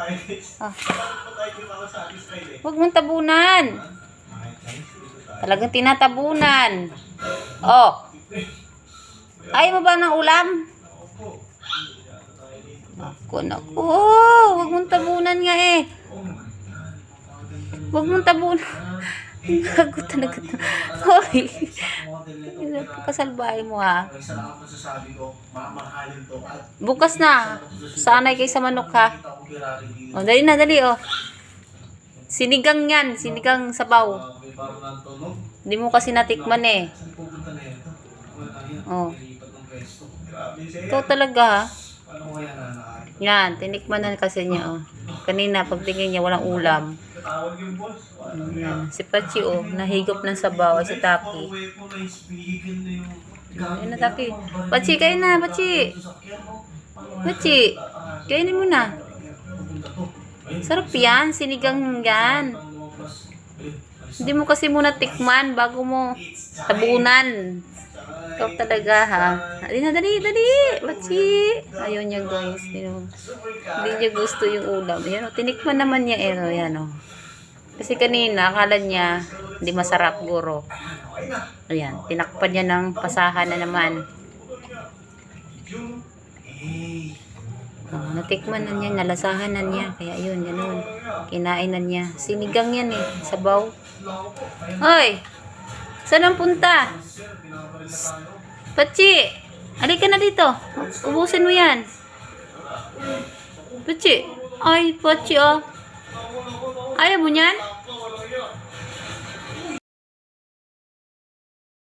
Ah. Ako eh. Huwag mong tabunan. Talagang tinatabunan. Oh. Ayaw mo ba ng ulam? Naku, naku. Huwag mong tabunan nga eh. Huwag mong tabunan. Gago talaga. Hoy. Model nito. Kasalbahe mo ha. Bukas na. Sanay kay sa manok ha. Kita ko kay Rari dito. O, dali na, dali oh. Sinigang yan. Sinigang sabaw. Tunog. Hindi mo kasi natikman eh. Oh. Ito talaga ha. Yan, tinikman na kasi niya oh. Kanina, pagtingin niya, walang ulam. Wala Yan. Si Pachi oh, nahigop ng sabaw. Ay, si Taki. Ayun na, Taki. Pachi, kain na, Pachi. Pachi, kainin mo na. Sarap yan, sinigang yan. Hindi mo kasi muna tikman bago mo tabunan. Ikaw talaga ha. Dali na, dali, dali. Pachi. Ayaw niya guys. Hindi niya gusto yung ulam. Ayan o, tinikman naman niya eh. oh, Ayan o. Kasi kanina, akala niya hindi masarap guro. Ayan, tinakpan niya ng pasahan na naman. Oh, natikman na niya, nalasahan na niya. Kaya yun, ganun. Kinain na niya. Sinigang yan eh, sabaw. Hoy! Saan ang punta? Pachi! Halika na dito. Ubusin mo yan. Pachi! Ay, Pachi oh. Ayaw mo niyan?